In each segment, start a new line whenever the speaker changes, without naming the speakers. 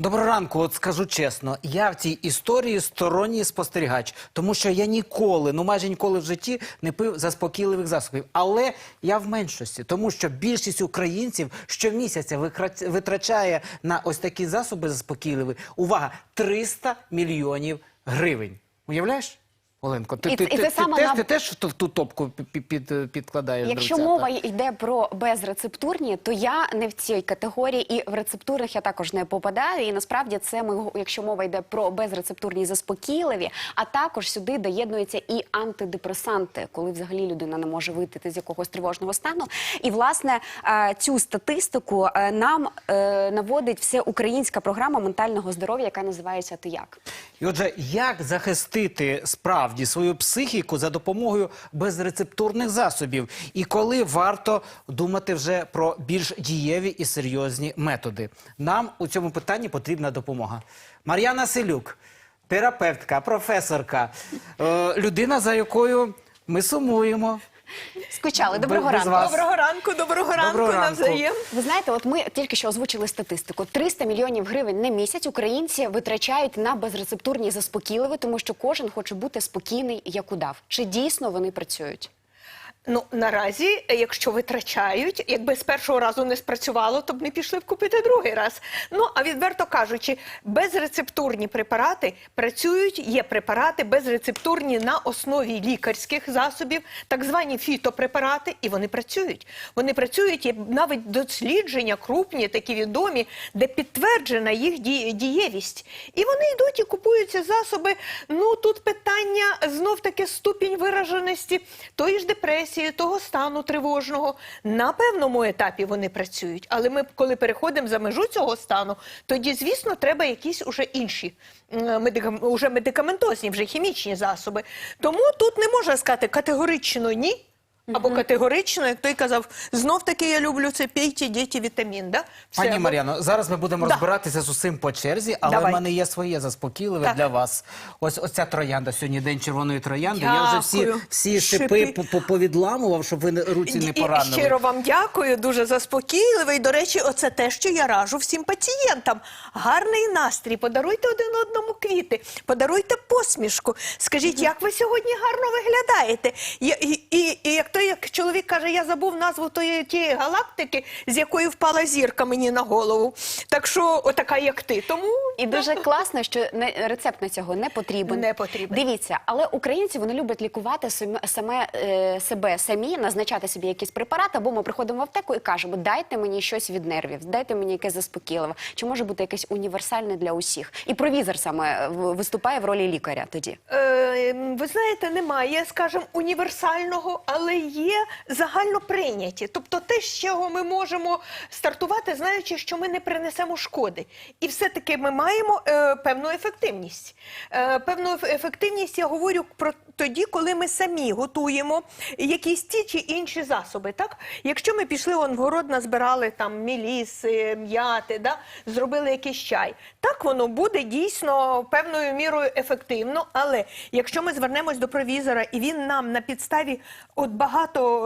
Доброго ранку, от скажу чесно, я в цій історії сторонній спостерігач, тому що я ніколи, ну майже ніколи в житті не пив заспокійливих засобів. Але я в меншості, тому що більшість українців щомісяця витрачає на ось такі засоби заспокійливі. Увага, 300 мільйонів гривень. Уявляєш? Оленко, ти,
І
ти,
і
ти, ти,
саме
теж,
на-
ти теж в ту, топку під, під, підкладаєш
Якщо
дровцята?
мова йде про безрецептурні, то я не в цій категорії, і в рецептурних я також не попадаю. І насправді це ми, якщо мова йде про безрецептурні заспокійливі, а також сюди доєднуються і антидепресанти, коли взагалі людина не може вийти з якогось тривожного стану. І власне е, цю статистику е, нам е, наводить всеукраїнська програма ментального здоров'я, яка називається Ти як.
І отже, як захистити справді свою психіку за допомогою безрецептурних засобів, і коли варто думати вже про більш дієві і серйозні методи? Нам у цьому питанні потрібна допомога. Мар'яна Селюк, терапевтка, професорка, е, людина, за якою ми сумуємо.
Скучали. Доброго
без
ранку.
вас.
Доброго ранку, доброго ранку,
Доброго ранку.
навзаєм.
Ви знаєте, от ми тільки що озвучили статистику: 300 мільйонів гривень на місяць українці витрачають на безрецептурні заспокійливі, тому що кожен хоче бути спокійний, як удав. Чи дійсно вони працюють?
Ну наразі, якщо витрачають, якби з першого разу не спрацювало, то б не пішли б купити другий раз. Ну а відверто кажучи, безрецептурні препарати працюють. Є препарати безрецептурні на основі лікарських засобів, так звані фітопрепарати, і вони працюють. Вони працюють є навіть дослідження крупні, такі відомі, де підтверджена їх дієвість. І вони йдуть і купують ці засоби. Ну тут питання знов таки ступінь вираженості тої ж депресії, того стану тривожного. На певному етапі вони працюють, але ми, коли переходимо за межу цього стану, тоді, звісно, треба якісь уже інші медикам- уже медикаментозні, вже хімічні засоби. Тому тут не можна сказати категорично ні. Або категорично, як той казав, знов таки я люблю це пейте, діти, вітамін. Да? Все.
Пані Мар'яно, зараз ми будемо
Да.
розбиратися з усім по черзі, але
Давай.
в мене є своє заспокійливе
Так.
для вас. Ось оця троянда. Сьогодні день червоної троянди. Я вже всі,
Дякую.
всі
Шипи.
шипи по- по- повідламував, щоб ви не- руці не
І
поранили.
щиро вам дякую, дуже заспокійливий. До речі, оце те, що я раджу всім пацієнтам. Гарний настрій. Подаруйте один одному квіти, подаруйте посмішку. Скажіть, як ви сьогодні гарно виглядаєте? І, і, і, і як той як чоловік каже, я забув назву тої тієї галактики, з якої впала зірка мені на голову. Так що, отака, як ти. Тому
І дуже класно, що не, рецепт на цього не потрібен.
Не потрібен.
Дивіться, але українці вони люблять лікувати саме, саме е, себе самі, назначати собі якийсь препарат, або ми приходимо в аптеку і кажемо, дайте мені щось від нервів, дайте мені якесь заспокійливе. Чи може бути якесь універсальне для усіх? І провізор саме е, виступає в ролі лікаря тоді.
Е, ви знаєте, немає, скажімо, універсального, але є загально прийняті. Тобто те, з чого ми можемо стартувати, знаючи, що ми не принесемо шкоди. І все-таки ми маємо е, певну ефективність. Е, певну ефективність я говорю про тоді, коли ми самі готуємо якісь ті чи інші засоби. Так? Якщо ми пішли в город, назбирали там міліси, м'яти, да? зробили якийсь чай. Так воно буде дійсно певною мірою ефективно. Але якщо ми звернемось до провізора і він нам на підставі от багато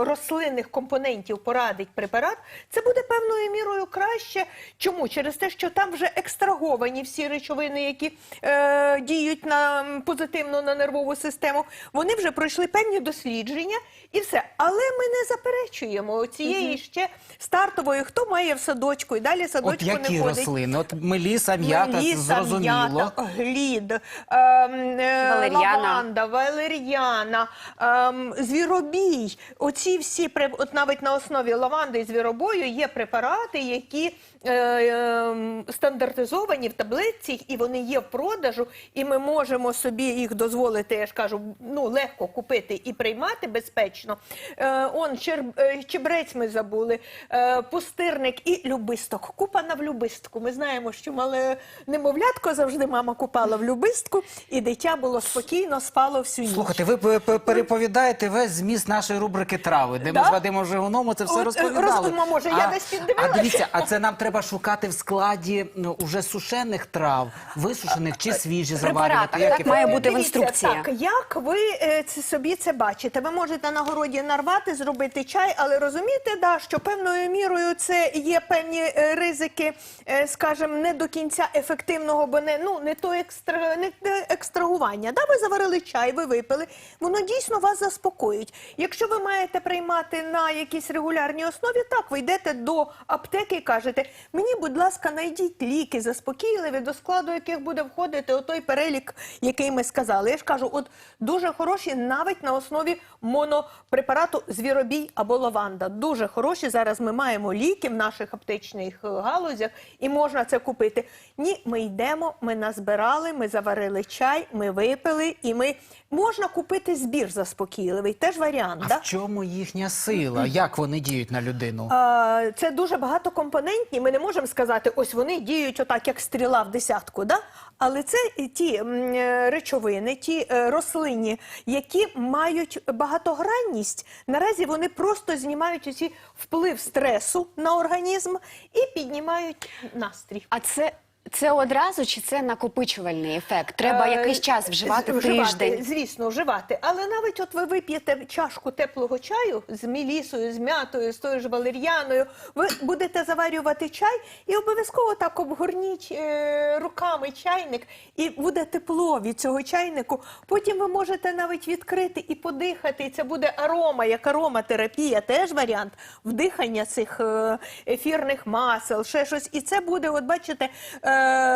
рослинних компонентів порадить препарат, це буде певною мірою краще. Чому? Через те, що там вже екстраговані всі речовини, які е, діють на позитивно на нервову систему. Вони вже пройшли певні дослідження і все. Але ми не заперечуємо цієї ще стартової, хто має в садочку, і далі садочку
От які
не ходить.
рослини? От меліса, м'ята, зрозуміло.
м'ята, глід, ем, е,
Валер'яна.
лаванда, валер'яна, ем, звіробій. Оці всі от навіть на основі лаванди і звіробою є препарати, які е, ем, стандартизовані в таблетці, і вони є в продажу, і ми можемо собі їх дозволити, я ж кажу, ну легко купити і приймати безпечно. Е, он чер, е, чебрець ми забули, е, пустирник і любисток. Купана в любистку. Ми знаємо, що мале немовлятко завжди мама купала в любистку, і дитя було спокійно, спало всю ніч.
Слухайте, ви пе- пе- переповідаєте весь зміст нашої рубрики трави, де ми
Да?
з Вадимом Жигуном це все
От,
розповідали.
розповімо, може, я десь піддивилася.
А дивіться, а це нам треба шукати в складі ну, уже сушених трав, висушених чи свіжі заварювати.
Препаратах,
Як
так, має бути в
Дивіться,
інструкції.
Так, як ви е, це, собі це бачите? Ви можете на городі нарвати, зробити чай, але розумієте, да, що певною мірою це є певні е, ризики, е, скажімо, не до кінця ефективного, бо не, ну, не то екстра, не те екстрагування. Да, ви заварили чай, ви випили, воно дійсно вас заспокоїть. Якщо ви маєте приймати на якійсь регулярній основі, так, ви йдете до аптеки і кажете, мені, будь ласка, знайдіть ліки заспокійливі, до складу яких буде входити отой перелік, який ми сказали. Я ж кажу, от дуже хороші навіть на основі монопрепарату звіробій або лаванда. Дуже хороші. Зараз ми маємо ліки в наших аптечних е, галузях і можна це купити. Ні, ми йдемо, ми назбирали, ми заварили чай, ми випили, і ми можна купити збір заспокійливий. Теж варіант.
А
да?
в чому їхня сила? Як вони діють на людину?
А, Це дуже багатокомпонентні. Ми не можемо сказати, ось вони діють отак, як стріла в десятку. Да? Але це ті е, речовини, ті е, рослинні, які мають багатогранність. Наразі вони просто знімають оці вплив стресу на організм і піднімають настрій.
А це, це одразу чи це накопичувальний ефект? Треба
Е,
якийсь час вживати тиждень.
Звісно, вживати. Але навіть от ви вип'єте чашку теплого чаю з мілісою, з м'ятою, з тою ж валер'яною, ви будете заварювати чай і обов'язково так обгорніть е, руками чайник, і буде тепло від цього чайнику. Потім ви можете навіть відкрити і подихати. І це буде арома, як ароматерапія, теж варіант вдихання цих е, ефірних масел, ще щось. І це буде, от бачите, е,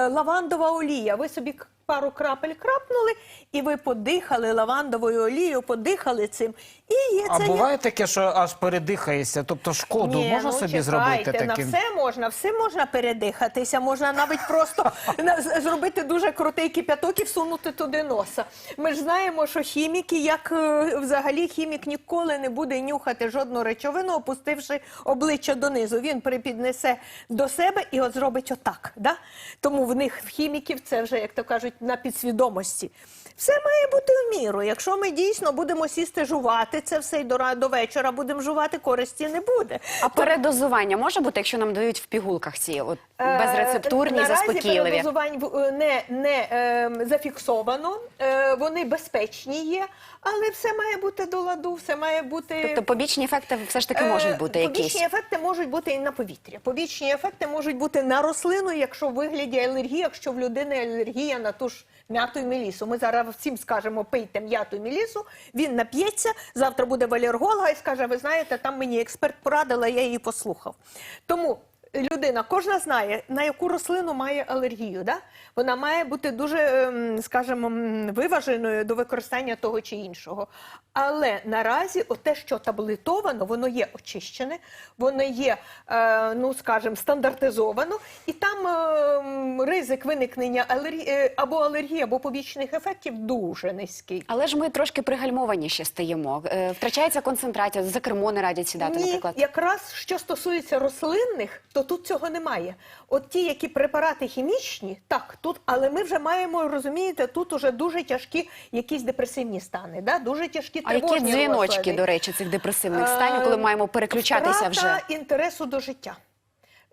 лавандова олія. Ви собі пару крапель крапнули, і ви подихали лавандовою олією, подихали цим. І є
А
це
буває таке, що аж передихаєшся, тобто шкоду
ні,
можна
ну,
собі
чекайте,
зробити
на все можна, все можна передихатися. Можна навіть просто на- з- зробити дуже крутий кипяток і всунути туди носа. Ми ж знаємо, що хіміки, як е, взагалі хімік ніколи не буде нюхати жодну речовину, опустивши обличчя донизу. Він припіднесе до себе і от зробить отак. Да? Тому в них в хіміків це вже, як то кажуть, на підсвідомості. Все має бути в міру. Якщо ми дійсно будемо сісти жувати це все і до, до вечора будемо жувати, користі не буде.
А передозування може бути, якщо нам дають в пігулках ці от
Е,
безрецептурні,
Наразі
заспокійливі?
передозувань е, не, не е, зафіксовано, е, вони безпечні є, але все має бути до ладу, все має бути.
Тобто побічні ефекти все ж таки
Е,
можуть бути
Побічні
якісь.
ефекти можуть бути і на повітря. Побічні ефекти можуть бути на рослину, якщо в вигляді алергії, якщо в людини алергія на ту ж м'яту і мелісу. Ми зараз всім скажемо, пийте м'яту і мелісу, він нап'ється, завтра буде валерголога і скаже, ви знаєте, там мені експерт порадила, я її послухав. Тому людина кожна знає, на яку рослину має алергію. Да? Вона має бути дуже, ем, скажімо, виваженою до використання того чи іншого. Але наразі те, що таблетовано, воно є очищене, воно є, е, ну скажімо, стандартизовано, і там ем, ризик виникнення алергії або алергії, або побічних ефектів дуже низький.
Але ж ми трошки пригальмовані ще стаємо. Е, Втрачається концентрація, за кермо не радять сідати,
Ні,
наприклад.
якраз що стосується рослинних, то тут цього немає. От ті, які препарати хімічні, так тут, але ми вже маємо розумієте, тут уже дуже тяжкі якісь депресивні стани, да? дуже тяжкі
А які дзвіночки, до речі, цих депресивних станів, коли
Е,
маємо переключатися вже?
Інтересу до життя.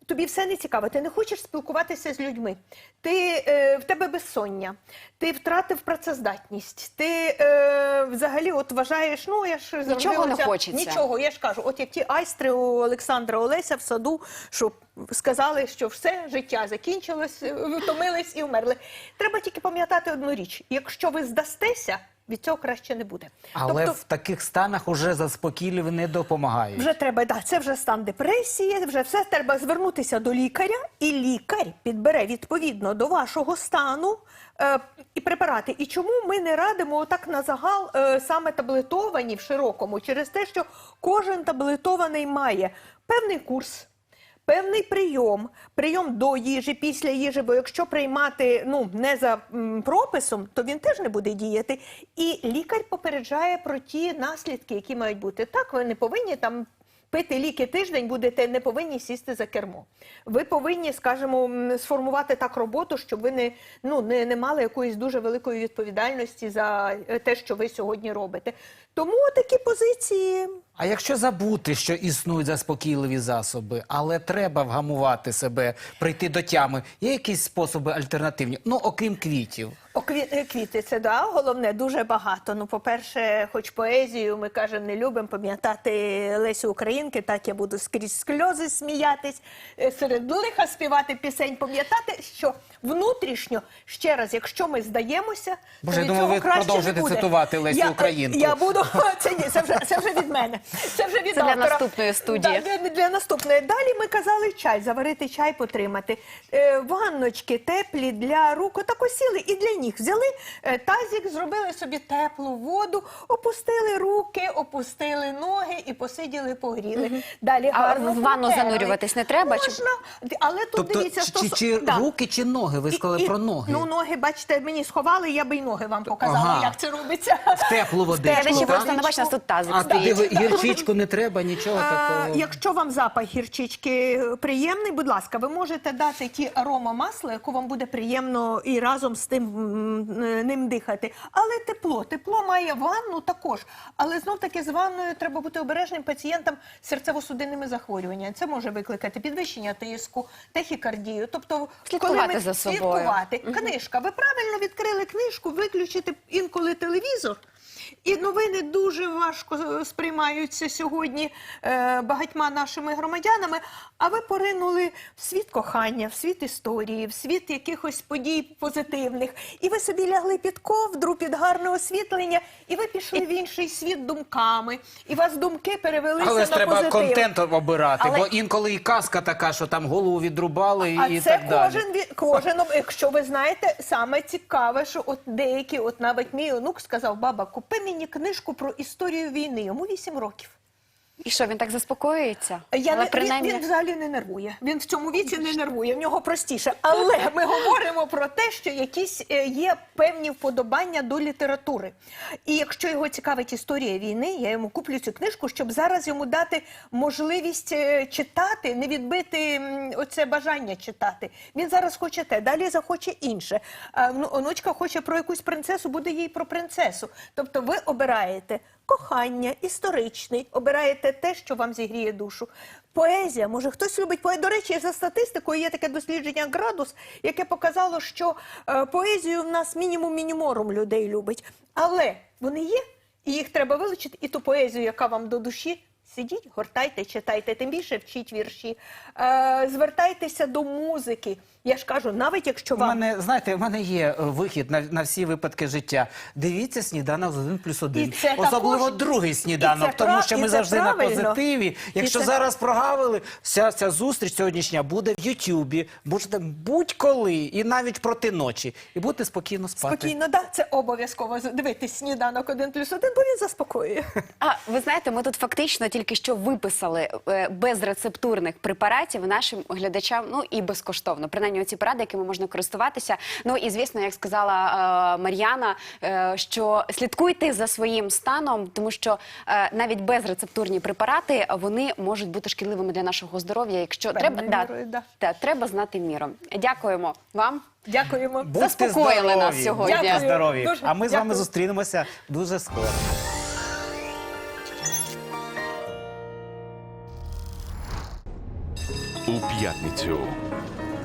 Тобі все не цікаво, ти не хочеш спілкуватися з людьми, ти, е, в тебе безсоння, ти втратив працездатність, ти е, взагалі от вважаєш, ну я ж
Нічого не хочеться.
Нічого, я ж кажу, от як ті айстри у Олександра Олеся в саду, що сказали, що все життя закінчилось, втомились і вмерли. Треба тільки пам'ятати одну річ: якщо ви здастеся, від цього краще не буде.
Але
Тобто
в таких станах уже заспокійливі не допомагають.
вже треба, да, це вже стан депресії, вже все треба звернутися до лікаря, і лікар підбере відповідно до вашого стану е, і препарати. І чому ми не радимо отак на загал е, саме таблетовані в широкому? Через те, що кожен таблетований має певний курс. Певний прийом, прийом до їжі, після їжі, бо якщо приймати ну не за прописом, то він теж не буде діяти. І лікар попереджає про ті наслідки, які мають бути. Так, ви не повинні там. Пити ліки тиждень будете не повинні сісти за кермо. Ви повинні, скажімо, сформувати так роботу, щоб ви не, ну, не, не мали якоїсь дуже великої відповідальності за е, те, що ви сьогодні робите. Тому такі позиції
А якщо забути, що існують заспокійливі засоби, але треба вгамувати себе, прийти до тями, є якісь способи альтернативні? Ну, окрім квітів.
О, кві- е, квіти це да, головне, дуже багато. Ну, по-перше, хоч поезію ми кажемо, не любимо пам'ятати Лесю Українки, так я буду скрізь сльози сміятись, е, серед лиха співати пісень, пам'ятати, що внутрішньо, ще раз, якщо ми здаємося,
Боже,
то
я
від
думаю,
цього
ви
краще не
продовжите
буде.
цитувати Лесю
я, е,
Українку.
Я буду, це ні, це вже, це вже від мене. Це вже від
Це для наступної студії.
Да, для, для наступної. Далі ми казали чай, заварити чай, потримати. Е, ванночки теплі для рук, отак осіли і для ніг. Взяли е, тазик, зробили собі теплу воду, опустили руки, опустили ноги і посиділи, погріли. Далі
А
гарно
в ванну
протерли.
занурюватись не треба, чи-
Можна, але тут
Тобто,
дивіться,
чи,
стосу-
чи
Да.
руки, чи ноги? Ви сказали
і-
про ноги.
Ну, ноги, бачите, мені сховали, я би й ноги вам показала,
Ага.
як це робиться.
В теплу водичку, так?
Просто не у нас тут тазик
А
стоїть.
гірчичку не треба, нічого такого.
Якщо вам запах гірчички приємний, будь ласка, ви можете дати ті арома масла, яку вам буде приємно і разом з тим м, е, ним дихати. Але тепло, тепло має ванну також. Але знов таки з ванною треба бути обережним пацієнтам з серцево-судинними захворюваннями. Це може викликати підвищення тиску, тахікардію. Тобто,
Слідкувати
коли ми
за собою.
слідкувати. Книжка. Ви правильно відкрили книжку, виключите інколи телевізор. І новини дуже важко е, сприймаються сьогодні е, багатьма нашими громадянами. А ви поринули в світ кохання, в світ історії, в світ якихось подій позитивних. І ви собі лягли під ковдру, під гарне освітлення, і ви пішли в інший світ думками. І вас думки перевелися
Але
на
треба контент обирати,
Але-
бо інколи і казка така, що там голову відрубали
А
і
це
так далі.
кожен кожен, якщо ви знаєте, саме цікаве, що от деякі, от навіть мій онук сказав, баба, купи мені книжку про історію війни. Йому 8 років.
І що, він так заспокоюється?
Я
Але
не,
принаймні...
він, він взагалі не нервує. Він в цьому віці не нервує. В нього простіше. Але ми говоримо про те, що якісь е, є певні вподобання до літератури. І якщо його цікавить історія війни, я йому куплю цю книжку, щоб зараз йому дати можливість е, читати, не відбити оце бажання читати. Він зараз хоче те, далі захоче інше. А ну, онучка хоче про якусь принцесу, буде їй про принцесу. Тобто ви обираєте кохання, історичний, обираєте те, що вам зігріє душу. Поезія, може хтось любить поезію. До речі, за статистикою є таке дослідження градус, яке показало, що е, поезію в нас мінімум мініморум людей любить. Але вони є, і їх треба вилучити, і ту поезію, яка вам до душі. Сидіть, гортайте, читайте, тим більше вчіть вірші, е, звертайтеся до музики. Я ж кажу, навіть якщо
У
вам
мене, знаєте, в мене є е, вихід на, на всі випадки життя. Дивіться сніданок з 1 плюс 1.
Це
Особливо
також-
другий сніданок,
це
тому
прав-
що ми завжди на позитиві. Якщо
це-
зараз прогавили, вся ця зустріч сьогоднішня буде в Ютубі, будете будь-коли, і навіть проти ночі. І будете спокійно спати.
спокійно, да, це обов'язково дивитись сніданок один плюс один, бо він заспокоює.
А ви знаєте, ми тут фактично тільки що виписали е, безрецептурних препаратів нашим глядачам, ну і безкоштовно. Принаймні, ці поради, якими можна користуватися. Ну і звісно, як сказала е, Мар'яна, е, що слідкуйте за своїм станом, тому що е, навіть безрецептурні препарати вони можуть бути шкідливими для нашого здоров'я. Якщо
Певною
треба,
мірою, да.
та, треба знати міру. Дякуємо вам.
Дякуємо.
Будьте
Заспокоїли
здорові,
нас сьогодні.
Будьте
Дякую.
здорові.
Дуже
а ми з вами зустрінемося дуже скоро.
у п'ятницю.